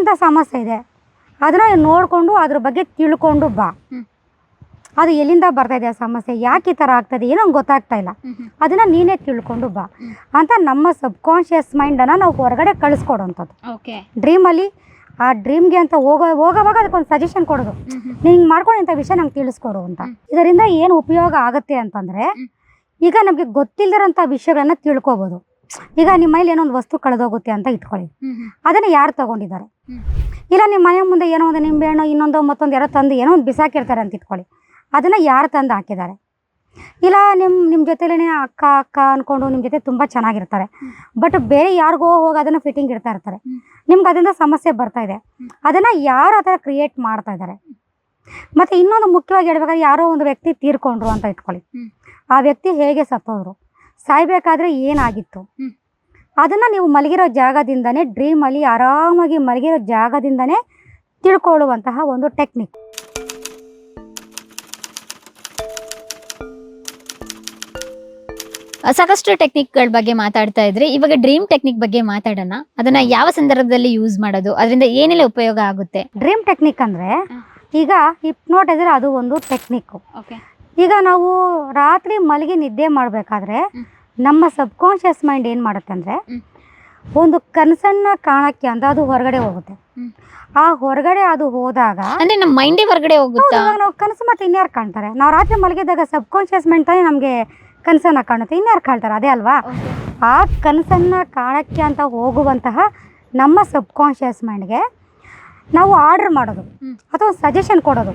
ಇಂಥ ಸಮಸ್ಯೆ ಇದೆ. ಅದನ್ನ ನೋಡಿಕೊಂಡು ಅದ್ರ ಬಗ್ಗೆ ತಿಳ್ಕೊಂಡು ಬಾ. ಅದು ಎಲ್ಲಿಂದ ಬರ್ತಾ ಇದೆ ಆ ಸಮಸ್ಯೆ? ಯಾಕೆ ಈ ಥರ ಆಗ್ತದೆ ಏನೋ ಗೊತ್ತಾಗ್ತಾ ಇಲ್ಲ. ಅದನ್ನು ನೀನೇ ತಿಳ್ಕೊಂಡು ಬಾ. ಅಂತ ನಮ್ಮ ಸಬ್ ಸಬ್ಕಾನ್ಷಿಯಸ್ ಮೈಂಡನ್ನು ನಾವು ಹೊರಗಡೆ ಕಳಿಸ್ಕೊಡೋಂಥದ್ದು. ಓಕೆ. ಡ್ರೀಮಲ್ಲಿ ಆ ಡ್ರೀಮ್ಗೆ ಅಂತ ಹೋಗೋ ಹೋಗೋವಾಗ ಅದಕ್ಕೊಂದು ಸಜೆಷನ್ ಕೊಡೋದು. ನೀನು ಹಿಂಗೆ ಮಾಡ್ಕೊಂಡು ಇಂಥ ವಿಷಯ ನಂಗೆ ತಿಳಿಸ್ಕೊಡು ಅಂತ. ಇದರಿಂದ ಏನು ಉಪಯೋಗ ಆಗುತ್ತೆ ಅಂತಂದರೆ ಈಗ ನಮಗೆ ಗೊತ್ತಿಲ್ಲದಿರೋಂಥ ವಿಷಯಗಳನ್ನು ತಿಳ್ಕೊಬೋದು. ಈಗ ನಿಮ್ಮ ಮನೇಲಿ ಏನೋ ಒಂದು ವಸ್ತು ಕಳೆದೋಗುತ್ತೆ ಅಂತ ಇಟ್ಕೊಳ್ಳಿ. ಅದನ್ನ ಯಾರು ತಗೊಂಡಿದ್ದಾರೆ? ಇಲ್ಲ ನಿಮ್ಮ ಮನೆ ಮುಂದೆ ಏನೋ ಒಂದು ನಿಂಬೆಹಣ್ಣು ಇನ್ನೊಂದು ಮತ್ತೊಂದು ಯಾರೋ ತಂದು ಏನೋ ಒಂದು ಬಿಸಾಕಿರ್ತಾರೆ ಅಂತ ಇಟ್ಕೊಳ್ಳಿ. ಅದನ್ನ ಯಾರು ತಂದು ಹಾಕಿದ್ದಾರೆ? ಇಲ್ಲ ನಿಮ್ಮ ನಿಮ್ಮ ಜೊತೆಲೇ ಅಕ್ಕ ಅಕ್ಕ ಅಂದ್ಕೊಂಡು ನಿಮ್ಮ ಜೊತೆ ತುಂಬ ಚೆನ್ನಾಗಿರ್ತಾರೆ. ಬಟ್ ಬೇರೆ ಯಾರಿಗೋ ಹೋಗಿ ಅದನ್ನು ಫಿಟ್ಟಿಂಗ್ ಇಡ್ತಾ ಇರ್ತಾರೆ. ನಿಮ್ಗೆ ಅದರಿಂದ ಸಮಸ್ಯೆ ಬರ್ತಾ ಇದೆ. ಅದನ್ನ ಅದನ್ನು ಯಾರು ಆ ಥರ ಕ್ರಿಯೇಟ್ ಮಾಡ್ತಾ ಇದ್ದಾರೆ? ಮತ್ತು ಇನ್ನೊಂದು ಮುಖ್ಯವಾಗಿ ಹೇಳ್ಬೇಕಾದ್ರೆ ಯಾರೋ ಒಂದು ವ್ಯಕ್ತಿ ತೀರ್ಕೊಂಡ್ರು ಅಂತ ಇಟ್ಕೊಳ್ಳಿ. ಆ ವ್ಯಕ್ತಿ ಹೇಗೆ ಸತ್ತೋದ್ರು? ಸಾಯ್ಬೇಕಾದ್ರೆ ಏನಾಗಿತ್ತು. ಅದನ್ನು ನೀವು ಮಲಗಿರೋ ಜಾಗದಿಂದನೇ ಡ್ರೀಮಲ್ಲಿ ಆರಾಮಾಗಿ ಮಲಗಿರೋ ಜಾಗದಿಂದನೇ ತಿಳ್ಕೊಳ್ಳುವಂತಹ ಒಂದು ಟೆಕ್ನಿಕ್ ಸಾಕಷ್ಟು ಟೆಕ್ನಿಕ್ಗಳ ಬಗ್ಗೆ ಮಾತಾಡ್ತಾ ಇದ್ರಿ. ಇವಾಗ ಡ್ರೀಮ್ ಟೆಕ್ನಿಕ್ ಬಗ್ಗೆ ಮಾತಾಡೋಣ. ಅದನ್ನ ಯಾವ ಸಂದರ್ಭದಲ್ಲಿ ಯೂಸ್ ಮಾಡೋದು? ಅದರಿಂದ ಏನೆಲ್ಲ ಉಪಯೋಗ ಆಗುತ್ತೆ? ಡ್ರೀಮ್ ಟೆಕ್ನಿಕ್ ಅಂದ್ರೆ. ಈಗ ಹಿಪ್ನೋಟೈಸರ್ ಅದು ಒಂದು ಟೆಕ್ನಿಕ್ ಓಕೆ ಈಗ ನಾವು ರಾತ್ರಿ ಮಲಗಿ ನಿದ್ದೆ ಮಾಡಬೇಕಾದ್ರೆ. ನಮ್ಮ ಸಬ್ಕಾನ್ಷಿಯಸ್ ಮೈಂಡ್ ಏನು ಮಾಡುತ್ತೆ ಅಂದರೆ ಒಂದು ಕನಸನ್ನ ಕಾಣಕ್ಕೆ ಅಂತ ಅದು ಹೊರಗಡೆ ಹೋಗುತ್ತೆ. ಆ ಹೊರಗಡೆ ಅದು ಹೋದಾಗ ಅಂದ್ರೆ ನಮ್ಮ ಮೈಂಡೇ ಹೊರಗಡೆ ಹೋಗುತ್ತೆ? ನಾವು ಕನಸು ಮತ್ತೆ ಇನ್ಯಾರು ಕಾಣ್ತಾರೆ? ನಾವು ರಾತ್ರಿ ಮಲಗಿದಾಗ ಸಬ್ಕಾನ್ಷಿಯಸ್ ಮೈಂಡ್ ತಾನೇ ನಮಗೆ ಕನಸನ್ನ ಕಾಣುತ್ತೆ. ಇನ್ಯಾರು ಕಾಣ್ತಾರೆ? ಅದೇ ಅಲ್ವಾ? ಆ ಕನಸನ್ನ ಕಾಣಕ್ಕೆ ಅಂತ ಹೋಗುವಂತಹ ನಮ್ಮ ಸಬ್ಕಾನ್ಷಿಯಸ್ ಮೈಂಡ್ಗೆ ನಾವು ಆರ್ಡ್ರ್ ಮಾಡೋದು ಅಥವಾ ಸಜೆಷನ್ ಕೊಡೋದು.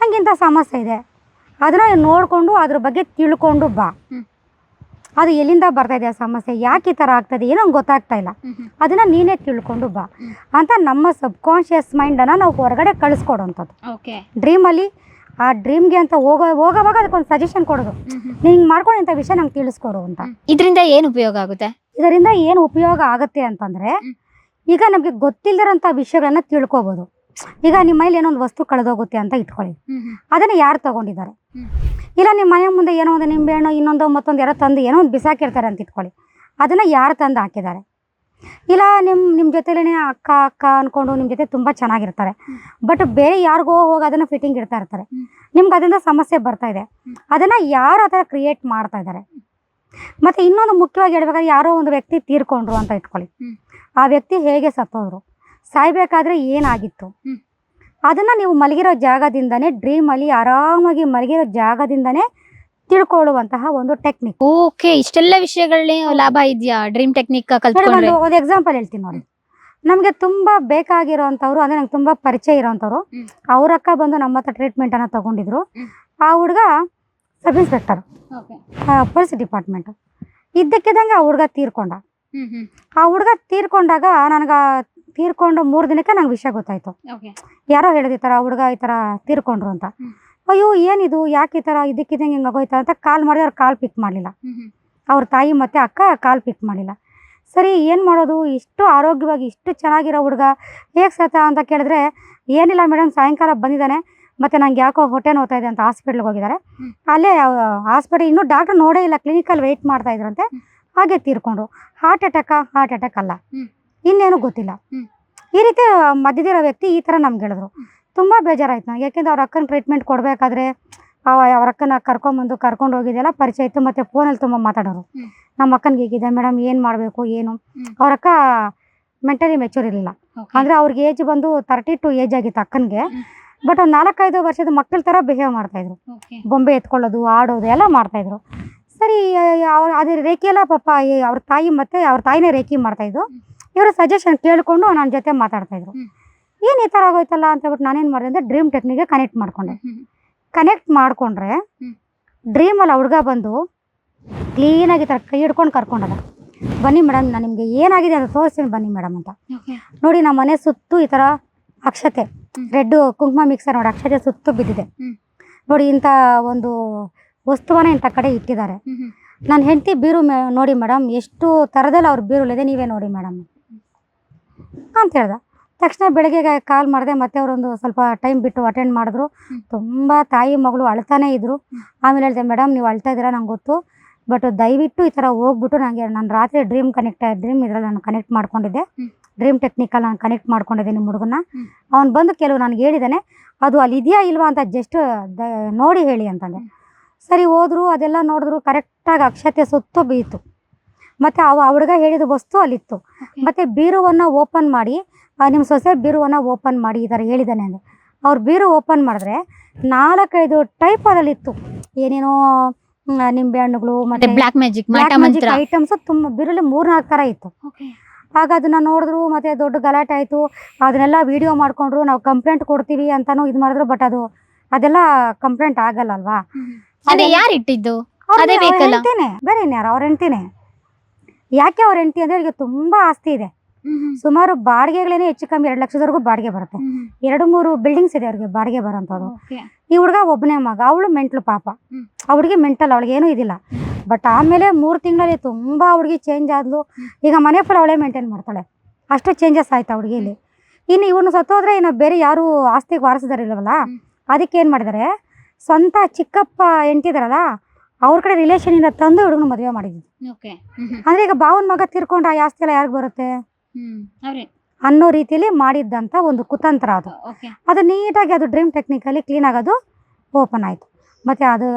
ನಂಗೆ ಇಂಥ ಸಮಸ್ಯೆ ಇದೆ. ಅದನ್ನು ನೋಡಿಕೊಂಡು ಅದ್ರ ಬಗ್ಗೆ ತಿಳ್ಕೊಂಡು ಬಾ. ಅದು ಎಲ್ಲಿಂದ ಬರ್ತಾ ಇದೆ ಆ ಸಮಸ್ಯೆ? ಯಾಕೆ ಈ ಥರ ಆಗ್ತದೆ? ಏನೋ ಗೊತ್ತಾಗ್ತಾ ಇಲ್ಲ. ಅದನ್ನು ನೀನೇ ತಿಳ್ಕೊಂಡು ಬಾ. ಅಂತ ನಮ್ಮ ಸಬ್ಕಾನ್ಷಿಯಸ್ ಮೈಂಡನ್ನು ನಾವು ಹೊರಗಡೆ ಕಳಿಸ್ಕೊಡೋಂಥದ್ದು. ಓಕೆ. ಡ್ರೀಮಲ್ಲಿ ಆ ಡ್ರೀಮ್ಗೆ ಅಂತ ಹೋಗೋ ಹೋಗೋವಾಗ ಅದಕ್ಕೊಂದು ಸಜೆಷನ್ ಕೊಡೋದು. ನೀನು ಮಾಡ್ಕೊಂಡು ಇಂಥ ವಿಷಯ ನಂಗೆ ತಿಳಿಸ್ಕೊಡು ಅಂತ. ಇದರಿಂದ ಏನು ಉಪಯೋಗ ಆಗುತ್ತೆ? ಇದರಿಂದ ಏನು ಉಪಯೋಗ ಆಗುತ್ತೆ ಅಂತಂದರೆ ಈಗ ನಮಗೆ ಗೊತ್ತಿಲ್ಲದಿರೋಂಥ ವಿಷಯಗಳನ್ನ ತಿಳ್ಕೊಬೋದು. ಈಗ ನಿಮ್ಮ ಮನೇಲಿ ಏನೋ ಒಂದು ವಸ್ತು ಕಳೆದೋಗುತ್ತೆ ಅಂತ ಇಟ್ಕೊಳ್ಳಿ. ಅದನ್ನ ಯಾರು ತಗೊಂಡಿದ್ದಾರೆ? ಇಲ್ಲ ನಿಮ್ಮ ಮನೆ ಮುಂದೆ ಏನೋ ಒಂದು ನಿಂಬೆಹಣ್ಣು ಇನ್ನೊಂದು ಮತ್ತೊಂದು ಯಾರೋ ತಂದು ಏನೋ ಒಂದು ಬಿಸಾಕಿರ್ತಾರೆ ಅಂತ ಇಟ್ಕೊಳ್ಳಿ. ಅದನ್ನು ಯಾರು ತಂದು ಹಾಕಿದ್ದಾರೆ? ಇಲ್ಲ ನಿಮ್ಮ ನಿಮ್ಮ ಜೊತೆಲೇ ಅಕ್ಕ ಅಕ್ಕ ಅಂದ್ಕೊಂಡು ನಿಮ್ಮ ಜೊತೆ ತುಂಬ ಚೆನ್ನಾಗಿರ್ತಾರೆ. ಬಟ್ ಬೇರೆ ಯಾರಿಗೋ ಹೋಗಿ ಅದನ್ನು ಫಿಟ್ಟಿಂಗ್ ಇಡ್ತಾ ಇರ್ತಾರೆ. ನಿಮ್ಗೆ ಅದರಿಂದ ಸಮಸ್ಯೆ ಬರ್ತಾ ಇದೆ. ಅದನ್ನ ಅದನ್ನು ಯಾರು ಆ ಥರ ಕ್ರಿಯೇಟ್ ಮಾಡ್ತಾ ಇದ್ದಾರೆ? ಮತ್ತು ಇನ್ನೊಂದು ಮುಖ್ಯವಾಗಿ ಹೇಳ್ಬೇಕಾದ್ರೆ ಯಾರೋ ಒಂದು ವ್ಯಕ್ತಿ ತೀರ್ಕೊಂಡ್ರು ಅಂತ ಇಟ್ಕೊಳ್ಳಿ. ಆ ವ್ಯಕ್ತಿ ಹೇಗೆ ಸತ್ತೋದ್ರು? ಸಾಯ್ಬೇಕಾದ್ರೆ ಏನಾಗಿತ್ತು. ಅದನ್ನು ನೀವು ಮಲಗಿರೋ ಜಾಗದಿಂದನೇ ಡ್ರೀಮಲ್ಲಿ ಆರಾಮಾಗಿ ಮಲಗಿರೋ ಜಾಗದಿಂದನೇ ತಿಳ್ಕೊಳ್ಳುವಂತಹ ಒಂದು ಟೆಕ್ನಿಕ್ ಓಕೆ ಇಷ್ಟೆಲ್ಲ ವಿಷಯಗಳೇ ಲಾಭ ಇದೆಯಾ? ಡ್ರೀಮ್ ಟೆಕ್ನಿಕ್ ಕಲ್ತ್ಕೊಂಡ್ರೆ? ಒಂದು ಎಕ್ಸಾಂಪಲ್ ಹೇಳ್ತೀನಿ ನೋಡಿ. ನಮಗೆ ತುಂಬ ಬೇಕಾಗಿರೋವಂಥವ್ರು ಅಂದರೆ ನಂಗೆ ತುಂಬ ಪರಿಚಯ ಇರೋವಂಥವ್ರು ಅವರಕ್ಕ ಅವ್ರ ಅಕ್ಕ ಬಂದು ನಮ್ಮ ಹತ್ರ ಟ್ರೀಟ್ಮೆಂಟನ್ನು ತಗೊಂಡಿದ್ರು. ಆ ಹುಡುಗ ಸಬ್ ಇನ್ಸ್ಪೆಕ್ಟರ್ ಪೊಲೀಸ್ ಡಿಪಾರ್ಟ್ಮೆಂಟು ಇದ್ದಕ್ಕಿದ್ದಂಗೆ ಆ ಹುಡುಗ ತೀರ್ಕೊಂಡ. ಆ ಹುಡುಗ ತೀರ್ಕೊಂಡಾಗ ನನಗೆ ತೀರ್ಕೊಂಡು ಮೂರು ದಿನಕ್ಕೆ ನಂಗೆ ವಿಷಯ ಗೊತ್ತಾಯ್ತು. ಯಾರೋ ಹೇಳಿದ ಈ ಥರ ಹುಡುಗ ಈ ಥರ ತೀರ್ಕೊಂಡ್ರು ಅಂತ. ಅಯ್ಯೋ ಏನಿದು? ಯಾಕೆ ಈ ಥರ ಇದಕ್ಕಿದ್ದಂಗೆ ಹಿಂಗೆ ಆಗೋಯ್ತಾ ಅಂತ ಕಾಲ್ ಮಾಡಿದ್ರೆ ಅವ್ರು ಕಾಲ್ ಪಿಕ್ ಮಾಡಲಿಲ್ಲ. ಅವ್ರ ತಾಯಿ ಮತ್ತು ಅಕ್ಕ ಕಾಲ್ ಪಿಕ್ ಮಾಡಿಲ್ಲ ಸರಿ ಏನು ಮಾಡೋದು? ಇಷ್ಟು ಆರೋಗ್ಯವಾಗಿ ಇಷ್ಟು ಚೆನ್ನಾಗಿರೋ ಹುಡುಗ. ಹೇಗೆ ಸತ ಅಂತ ಕೇಳಿದ್ರೆ ಏನಿಲ್ಲ ಮೇಡಮ್ ಸಾಯಂಕಾಲ ಬಂದಿದ್ದಾನೆ. ಮತ್ತು ನಂಗೆ ಯಾಕೋ ಹೊಟ್ಟೆ ನೋತಾ ಇದೆ ಅಂತ ಹಾಸ್ಪಿಟ್ಲಿಗೆ ಹೋಗಿದ್ದಾರೆ. ಅಲ್ಲೇ ಹಾಸ್ಪಿಟಲ್ ಇನ್ನೂ ಡಾಕ್ಟರ್ ನೋಡೇ ಇಲ್ಲ ಕ್ಲಿನಿಕಲ್ಲಿ ವೆಯ್ಟ್ ಮಾಡ್ತಾ ಇದ್ರಂತೆ. ಹಾಗೆ ತೀರ್ಕೊಂಡ್ರು. Heart attack? ಹಾರ್ಟ್ ಅಟ್ಯಾಕ್ ಅಲ್ಲ. ಇನ್ನೇನು ಗೊತ್ತಿಲ್ಲ. ಈ ರೀತಿ ಮಧ್ಯದಿರೋ ವ್ಯಕ್ತಿ ಈ ಥರ ನಮ್ಗೆ ಹೇಳಿದ್ರು. ತುಂಬ ಬೇಜಾರಾಯ್ತು ನನಗೆ ಯಾಕೆಂದ್ರೆ ಅವ್ರ ಅಕ್ಕನ ಟ್ರೀಟ್ಮೆಂಟ್ ಕೊಡಬೇಕಾದ್ರೆ ಅವ್ರ ಅಕ್ಕನ ಕರ್ಕೊಂಬಂದು ಕರ್ಕೊಂಡು ಹೋಗಿದ್ದೆಲ್ಲ ಪರಿಚಯ ಇತ್ತು ಮತ್ತು ಫೋನಲ್ಲಿ ತುಂಬ ಮಾತಾಡೋರು. ನಮ್ಮ ಅಕ್ಕನಿಗೆ ಹೀಗಿದೆ ಮೇಡಮ್ ಏನು ಮಾಡಬೇಕು ಏನು? ಅವ್ರ ಅಕ್ಕ ಮೆಂಟಲಿ ಮೆಚೂರ್ ಇರಲಿಲ್ಲ. ಅಂದರೆ ಅವ್ರಿಗೆ ಏಜ್ ಬಂದು ತರ್ಟಿ ಟು ಏಜ್ ಆಗಿತ್ತು ಅಕ್ಕನಿಗೆ. ಬಟ್ ಒಂದು ನಾಲ್ಕೈದು ವರ್ಷದ ಮಕ್ಕಳ ಥರ ಬಿಹೇವ್ ಮಾಡ್ತಾಯಿದ್ರು ಬೊಂಬೆ ಎತ್ಕೊಳ್ಳೋದು ಆಡೋದು ಎಲ್ಲ ಮಾಡ್ತಾಯಿದ್ರು ಸರಿ ಅವ್ರು ಅದೇ ರೇಖಿ ಎಲ್ಲ ಪಾಪ ಅವ್ರ ತಾಯಿ ಮತ್ತು ಅವ್ರ ತಾಯಿನೇ ರೇಖಿ ಮಾಡ್ತಾಯಿದ್ರು ಇವರು ಸಜೆಷನ್ ಕೇಳಿಕೊಂಡು ನನ್ನ ಜೊತೆ ಮಾತಾಡ್ತಾ ಇದ್ರು. ಏನು ಈ ಥರ ಆಗೋಯ್ತಲ್ಲ ಅಂತ ಹೇಳ್ಬಿಟ್ಟು ನಾನೇನು ಮಾಡಿದೆ ಅಂದರೆ ಡ್ರೀಮ್ ಟೆಕ್ನಿಕ್ಗೆ ಕನೆಕ್ಟ್ ಮಾಡ್ಕೊಂಡೆ. ಕನೆಕ್ಟ್ ಮಾಡಿಕೊಂಡ್ರೆ. ಡ್ರೀಮಲ್ಲಿ ಹುಡ್ಗ ಬಂದು ಕ್ಲೀನಾಗಿ ಥರ ಕೈ ಹಿಡ್ಕೊಂಡು ಕರ್ಕೊಂಡದ. ಬನ್ನಿ ಮೇಡಮ್ ನಾನು ನಿಮಗೆ ಏನಾಗಿದೆ ಅಂತ ತೋರಿಸ್ತೀನಿ ಬನ್ನಿ ಮೇಡಮ್ ಅಂತ. ನೋಡಿ ನಮ್ಮ ಮನೆ ಸುತ್ತು ಈ ಥರ ಅಕ್ಷತೆ. ರೆಡ್ ಕುಂಕುಮ ಮಿಕ್ಸರ್ ನೋಡಿ ಅಕ್ಷತೆ ಸುತ್ತು ಬಿದ್ದಿದೆ. ನೋಡಿ ಇಂಥ ಒಂದು ವಸ್ತುವನ್ನ ಇಂಥ ಕಡೆ ಇಟ್ಟಿದ್ದಾರೆ. ನನ್ನ ಹೆಂಡತಿ ಬೀರು ಮೇ ನೋಡಿ ಮೇಡಮ್ ಎಷ್ಟು ಥರದಲ್ಲಿ ಅವ್ರ ಬೀರುಲಿದೆ ನೀವೇ ನೋಡಿ ಮೇಡಮ್ ಅಂತ ಹೇಳ್ದ. ತಕ್ಷಣ ಬೆಳಗ್ಗೆ ಕಾಲ್ ಮಾಡಿದೆ ಮತ್ತೆ ಅವರೊಂದು ಸ್ವಲ್ಪ ಟೈಮ್ ಬಿಟ್ಟು ಅಟೆಂಡ್ ಮಾಡಿದ್ರು. ತುಂಬ ತಾಯಿ ಮಗಳು ಅಳ್ತಾನೆ ಇದ್ರು. ಆಮೇಲೆ ಹೇಳಿದೆ ಮೇಡಮ್ ನೀವು ಅಳ್ತಾ ಇದ್ದೀರಾ? ನಂಗೆ ಗೊತ್ತು. ಬಟ್ ದಯವಿಟ್ಟು ಈ ಥರ ಹೋಗ್ಬಿಟ್ಟು ನನಗೆ ನಾನು ರಾತ್ರಿ ಡ್ರೀಮ್ ಕನೆಕ್ಟ್ ಡ್ರೀಮ್ ಇದರಲ್ಲಿ ನಾನು ಕನೆಕ್ಟ್ ಮಾಡ್ಕೊಂಡಿದ್ದೆ. ಡ್ರೀಮ್ ಟೆಕ್ನಿಕಲ್ಲಿ ನಾನು ಕನೆಕ್ಟ್ ಮಾಡ್ಕೊಂಡಿದ್ದೆ ನಿಮ್ಮ ಹುಡುಗನ ಅವ್ನು ಬಂದು ಕೆಲವು ನನಗೆ ಹೇಳಿದ್ದಾನೆ. ಅದು ಅಲ್ಲಿ ಇದೆಯಾ ಇಲ್ವಾ ಅಂತ ಜಸ್ಟ್ ನೋಡಿ ಹೇಳಿ ಅಂತಂದೆ. ಸರಿ ಹೋದರು ಅದೆಲ್ಲ ನೋಡಿದ್ರು ಕರೆಕ್ಟಾಗಿ ಅಕ್ಷತೆ ಸುತ್ತ ಬೀತು ಮತ್ತು ಅವ ಆ ಹುಡುಗ ಹೇಳಿದ ವಸ್ತು ಅಲ್ಲಿತ್ತು. ಮತ್ತು ಬೀರುವನ್ನು ಓಪನ್ ಮಾಡಿ ನಿಮ್ಮ ಸೊಸೆ ಬೀರುವನ್ನು ಓಪನ್ ಮಾಡಿ ಈ ಥರ ಹೇಳಿದ್ದಾನೆ ಅಂದರೆ ಅವ್ರು ಬೀರು ಓಪನ್ ಮಾಡಿದ್ರೆ ನಾಲ್ಕೈದು ಟೈಪ್ ಅದರಲ್ಲಿತ್ತು. ಏನೇನೋ ನಿಂಬೆ ಹಣ್ಣುಗಳು ಮತ್ತೆ ಬ್ಲಾಕ್ ಮ್ಯಾಜಿಕ್ ಮಂತ್ರ ಐಟಮ್ಸ್ ತುಂಬ ಬೀರಲ್ಲಿ ಮೂರ್ನಾಲ್ಕು ಥರ ಇತ್ತು. ಆಗ ಅದನ್ನ ನೋಡಿದ್ರು ಮತ್ತೆ ದೊಡ್ಡ ಗಲಾಟೆ ಆಯಿತು. ಅದನ್ನೆಲ್ಲ ವಿಡಿಯೋ ಮಾಡ್ಕೊಂಡ್ರು ನಾವು ಕಂಪ್ಲೇಂಟ್ ಕೊಡ್ತೀವಿ ಅಂತಾನು ಇದು ಮಾಡಿದ್ರು ಬಟ್ ಅದು ಅದೆಲ್ಲ ಕಂಪ್ಲೇಂಟ್ ಆಗಲ್ಲ ಅಲ್ವಾ? ಅದೇ ಯಾರು ಇಟ್ಟಿದ್ದು? ಬೇರೆ ಇನ್ಯಾರು ಅವ್ರ ಹೆಂಡ್ತಿನೇ. ಯಾಕೆ ಅವ್ರ ಹೆಂಡತಿ ಅಂದ್ರೆ ಅವ್ರಿಗೆ ತುಂಬಾ ಆಸ್ತಿ ಇದೆ. ಸುಮಾರು ಬಾಡಿಗೆಗಳೇನೆ ಹೆಚ್ಚು ಕಮ್ಮಿ ಎರಡು ಲಕ್ಷದವರೆಗೂ ಬಾಡಿಗೆ ಬರುತ್ತೆ. ಎರಡು ಮೂರು ಬಿಲ್ಡಿಂಗ್ಸ್ ಇದೆ ಅವ್ರಿಗೆ ಬಾಡಿಗೆ ಬರೋಂಥದ್ದು. ಈ ಹುಡುಗ ಒಬ್ಬನೇ ಮಗ ಅವಳು ಮೆಂಟ್ಲು ಪಾಪ. ಅವ್ರಿಗೆ ಅವಳಿಗೆ ಮೆಂಟಲ್ ಅವಳಿಗೆ ಏನೂ ಇದಿಲ್ಲ. ಬಟ್ ಆಮೇಲೆ ಮೂರು ತಿಂಗಳಲ್ಲಿ ತುಂಬ ಹುಡುಗಿ ಚೇಂಜ್ ಆದ್ಲು. ಈಗ ಮನೆ ಫುಲ್ ಅವಳೇ ಮೇಂಟೈನ್ ಮಾಡ್ತಾಳೆ. ಅಷ್ಟು ಚೇಂಜಸ್ ಆಯ್ತು ಇಲ್ಲಿ. ಇನ್ನು ಇವನು ಸತ್ತೋದ್ರೆ ಇನ್ನು ಬೇರೆ ಯಾರು ಆಸ್ತಿಗೆ ವಾರಿಸಿದಾರಿಲ್ವಲ್ಲ. ಅದಕ್ಕೆ ಏನು ಮಾಡಿದ್ದಾರೆ ಸ್ವಂತ ಚಿಕ್ಕಪ್ಪ ಹೆಂಡ್ತಿದಾರಲ್ಲ ಅವ್ರ ಕಡೆ ರಿಲೇಷನಿಂದ ತಂದು ಹುಡುಗನ ಮದುವೆ ಮಾಡಿದ್ವಿ. ಅಂದ್ರೆ ಈಗ ಬಾವನ ಮಗ ತಿರ್ಕೊಂಡ್ರೆ ಆ ಆಸ್ತಿ ಎಲ್ಲ ಯಾರಿಗೆ ಬರುತ್ತೆ? ಅನ್ನೋ ರೀತಿಯಲ್ಲಿ ಮಾಡಿದ್ದಂತ ಒಂದು ಕುತಂತ್ರ ಅದು. ಅದು ನೀಟಾಗಿ ಅದು ಡ್ರೀಮ್ ಟೆಕ್ನಿಕಲಿ ಕ್ಲೀನ್ ಆಗೋದು ಓಪನ್ ಆಯಿತು. ಮತ್ತೆ ಅದು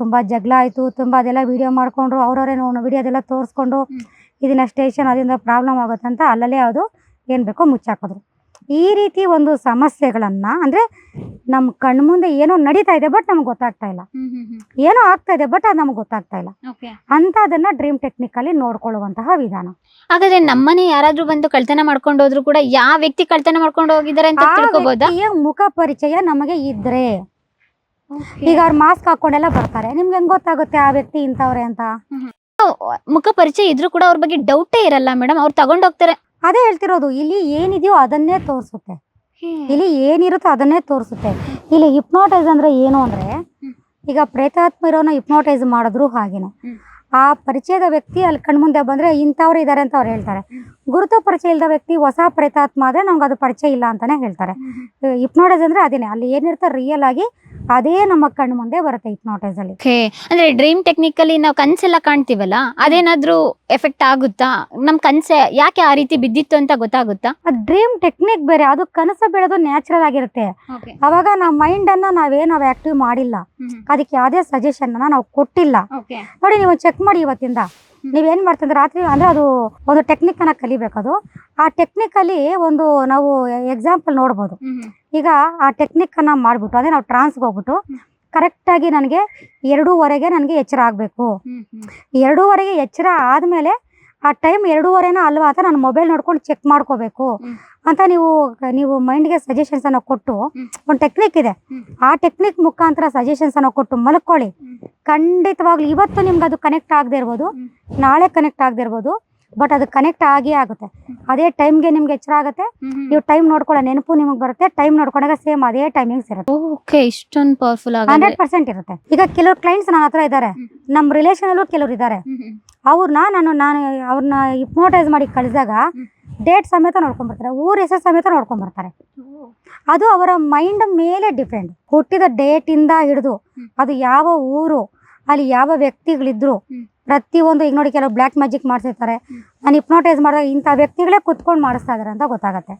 ತುಂಬ ಜಗಳ ಆಯಿತು ತುಂಬ ಅದೆಲ್ಲ ವಿಡಿಯೋ ಮಾಡಿಕೊಂಡ್ರು ವಿಡಿಯೋ ವಿಡಿಯೋದೆಲ್ಲ ತೋರಿಸ್ಕೊಂಡು. ಇದನ್ನ ಸ್ಟೇಷನ್ ಅದರಿಂದ ಪ್ರಾಬ್ಲಮ್ ಆಗುತ್ತೆ ಅಂತ ಅಲ್ಲಲ್ಲೇ ಅದು ಏನು ಬೇಕೋ ಮುಚ್ಚಾಕಿದ್ರು ಈ ರೀತಿ ಒಂದು ಸಮಸ್ಯೆಗಳನ್ನು ಅಂದರೆ ನಮ್ಮ ಕಣ್ಮುಂದೆ ಏನೋ ನಡೀತಾ ಇದೆ ಬಟ್ ನಮ್ಗೆ ಗೊತ್ತಾಗ್ತಾ ಇಲ್ಲ. ಏನೋ ಆಗ್ತಾ ಇದೆ ಬಟ್ ಅದು ನಮ್ಗೆ ಗೊತ್ತಾಗ್ತಾ ಇಲ್ಲ. ಅಂತ ಅದನ್ನ ಡ್ರೀಮ್ ಟೆಕ್ನಿಕಲಿ ನೋಡ್ಕೊಳ್ಳುವಂತಹ ವಿಧಾನ. ಹಾಗಾದ್ರೆ ನಮ್ಮನೆ ಯಾರಾದ್ರೂ ಬಂದು ಕಳ್ತನ ಮಾಡ್ಕೊಂಡು ಹೋದ್ರು ಕೂಡ ಯಾವ ವ್ಯಕ್ತಿ ಕಳ್ತನ ಮಾಡ್ಕೊಂಡು ಹೋಗಿದ್ದಾರೆ ಅಂತ ತಿಳ್ಕೊಬಹುದಾ ಮುಖ ಪರಿಚಯ ನಮಗೆ ಇದ್ರೆ. ಈಗ ಅವ್ರು ಮಾಸ್ಕ್ ಹಾಕೊಂಡೆಲ್ಲ ಬರ್ತಾರೆ. ನಿಮ್ಗೆ ಹೆಂಗ್ ಗೊತ್ತಾಗುತ್ತೆ ಆ ವ್ಯಕ್ತಿ ಇಂಥವ್ರೆ ಅಂತ? ಮುಖ ಪರಿಚಯ ಇದ್ರೂ ಕೂಡ ಅವ್ರ ಬಗ್ಗೆ ಡೌಟೇ ಇರಲ್ಲ ಮೇಡಮ್ ಅವ್ರು ತಗೊಂಡ್ ಹೋಗ್ತಾರೆ. ಅದೇ ಹೇಳ್ತಿರೋದು ಇಲ್ಲಿ ಏನಿದೆಯೋ ಅದನ್ನೇ ತೋರಿಸುತ್ತೆ. ಇಲ್ಲಿ ಏನಿರುತ್ತೋ ಅದನ್ನೇ ತೋರಿಸುತ್ತೆ. ಇಲ್ಲಿ ಹಿಪ್ನೋಟೈಸ್ ಅಂದರೆ ಏನು ಅಂದರೆ ಈಗ ಪ್ರೇತಾತ್ಮ ಇರೋನ ಹಿಪ್ನೋಟೈಸ್ ಮಾಡಿದ್ರು ಹಾಗೇನೆ. ಆ ಪರಿಚಯದ ವ್ಯಕ್ತಿ ಅಲ್ಲಿ ಕಣ್ಮುಂದೆ ಬಂದರೆ ಇಂಥವ್ರು ಇದ್ದಾರೆ ಅಂತ ಅವ್ರು ಹೇಳ್ತಾರೆ. ಗುರುತು ಪರಿಚಯ ಇಲ್ಲದ ವ್ಯಕ್ತಿ ಹೊಸ ಪ್ರೇತಾತ್ಮ ಆದರೆ ನಮ್ಗೆ ಅದು ಪರಿಚಯ ಇಲ್ಲ ಅಂತಲೇ ಹೇಳ್ತಾರೆ. ಹಿಪ್ನೋಟೈಸ್ ಅಂದರೆ ಅದೇನೆ ಅಲ್ಲಿ ಏನಿರುತ್ತೆ ರಿಯಲ್ ಆಗಿ ಅದೇ ನಮ್ಮ ಕಣ್ಣು ಮುಂದೆ ಬರುತ್ತೆ ಹಿಪ್ನೋಟೈಸ್ ಅಲ್ಲಿ. ಓಕೆ ಅಂದ್ರೆ ಡ್ರೀಮ್ ಟೆಕ್ನಿಕಲಿ ನಾವು ಕನ್ಸೆಲ್ಲ ಕಾಣ್ತೀವಲ್ಲ ಅದೇನಾದ್ರೂ ಎಫೆಕ್ಟ್ ಆಗುತ್ತಾ? ನಮ್ ಕನ್ಸೆ ಯಾಕೆ ಆ ರೀತಿ ಬಿದ್ದಿತ್ತು ಅಂತ ಗೊತ್ತಾಗುತ್ತಾ? ಅದು ಡ್ರೀಮ್ ಟೆಕ್ನಿಕ್ ಬೇರೆ ಅದು ಕನಸು ಬೆಳೆದು ನ್ಯಾಚುರಲ್ ಆಗಿರುತ್ತೆ. ಅವಾಗ ನಮ್ಮ ಮೈಂಡ್ ಅನ್ನ ನಾವೇನು ನಾವು ಆಕ್ಟಿವ್ ಮಾಡಿಲ್ಲ. ಅದಕ್ಕೆ ಯಾವುದೇ ಸಜೆಷನ್ ನಾವು ಕೊಟ್ಟಿಲ್ಲ. ನೋಡಿ ನೀವು ಚೆಕ್ ಮಾಡಿ ಇವತ್ತಿಂದ. ನೀವೇನ್ ಮಾಡ್ತಂದ್ರೆ ರಾತ್ರಿ ಅಂದ್ರೆ ಅದು ಒಂದು ಟೆಕ್ನಿಕ್ ಅನ್ನ ಕಲಿಬೇಕದು ಆ ಟೆಕ್ನಿಕ್ ಅಲ್ಲಿ ಒಂದು ನಾವು ಎಕ್ಸಾಂಪಲ್ ನೋಡ್ಬೋದು. ಈಗ ಆ ಟೆಕ್ನಿಕ್ ಅನ್ನ ಮಾಡ್ಬಿಟ್ಟು ಅದೇ ನಾವು ಟ್ರಾನ್ಸ್ಗೆ ಹೋಗ್ಬಿಟ್ಟು ಕರೆಕ್ಟಾಗಿ ನನಗೆ ಎರಡೂವರೆಗೆ ನನಗೆ ಎಚ್ಚರ ಆಗಬೇಕು. ಎರಡೂವರೆಗೆ ಎಚ್ಚರ ಆದಮೇಲೆ ಆ ಟೈಮ್ ಎರಡೂವರೆನ ಅಲ್ವಾ ಅಂತ ನಾನು ಮೊಬೈಲ್ ನೋಡ್ಕೊಂಡು ಚೆಕ್ ಮಾಡ್ಕೋಬೇಕು. ಅಂತ ನೀವು ನೀವು ಮೈಂಡ್ಗೆ ಸಜೆಷನ್ಸ್ ಅನ್ನ ಕೊಟ್ಟು ಒಂದು ಟೆಕ್ನಿಕ್ ಇದೆ. ಆ ಟೆಕ್ನಿಕ್ ಮುಖಾಂತರ ಸಜೆಷನ್ಸ್ ಅನ್ನ ಕೊಟ್ಟು ಮಲ್ಕೊಳ್ಳಿ. ಖಂಡಿತವಾಗ್ಲು ಇವತ್ತು ನಿಮ್ಗೆ ಅದು ಕನೆಕ್ಟ್ ಆಗದೆ ಇರ್ಬೋದು. ನಾಳೆ ಕನೆಕ್ಟ್ ಆಗದೆ ಇರ್ಬೋದು. ಬಟ್ ಅದು ಕನೆಕ್ಟ್ ಆಗಿಯೇ ಆಗುತ್ತೆ. ಅದೇ ಟೈಮ್ಗೆ ನಿಮ್ಗೆ ಎಚ್ಚರ ಆಗುತ್ತೆ. ನೀವು ಟೈಮ್ ನೋಡ್ಕೊಳ್ಳೋ ನೆನಪು ನಿಮಗೆ ಬರುತ್ತೆ. ಟೈಮ್ ನೋಡ್ಕೊಂಡಾಗ ಸೇಮ್ ಅದೇ ಟೈಮಿಂಗ್ಸ್ ಇರುತ್ತೆ. ಓಕೆ ಇಷ್ಟೊಂದು ಪವರ್ಫುಲ್ ಹಂಡ್ರೆಡ್ ಪರ್ಸೆಂಟ್ ಇರುತ್ತೆ. ಈಗ ಕೆಲವ್ರು ಕ್ಲೈಂಟ್ಸ್ ನನ್ನ ಹತ್ರ ಇದ್ದಾರೆ. ನಮ್ಮ ರಿಲೇಷನ್ ಅಲ್ಲೂ ಕೆಲವ್ರು ಇದ್ದಾರೆ. ಅವ್ರನ್ನ ನಾನು ನಾನು ಅವ್ರನ್ನ ಹಿಪ್ನೋಟೈಸ್ ಮಾಡಿ ಕಳಿಸಿದಾಗ. ಡೇಟ್ ಸಮೇತ ನೋಡ್ಕೊಂಡ್ಬರ್ತಾರೆ ಊರ ಹೆಸರು ಸಮೇತ ನೋಡ್ಕೊಂಡ್ಬರ್ತಾರೆ ಅದು ಅವರ ಮೈಂಡ್ ಮೇಲೆ ಡಿಪೆಂಡ್ ಹುಟ್ಟಿದ ಡೇಟಿಂದ ಹಿಡಿದು ಅದು ಯಾವ ಊರು ಅಲ್ಲಿ ಯಾವ ವ್ಯಕ್ತಿಗಳಿದ್ರು ಪ್ರತಿಯೊಂದು ಈಗ ನೋಡಿ ಕೆಲವು ಬ್ಲ್ಯಾಕ್ ಮ್ಯಾಜಿಕ್ ಮಾಡ್ತಿರ್ತಾರೆ ಹ್ಮ್. ನಾನು ಹಿಪ್ನೋಟೈಸ್ ಮಾಡಿದಾಗ ಇಂಥ ವ್ಯಕ್ತಿಗಳೇ ಕುತ್ಕೊಂಡು ಮಾಡಿಸ್ತಾ ಇದ್ದಾರೆ ಅಂತ ಗೊತ್ತಾಗತ್ತೆ.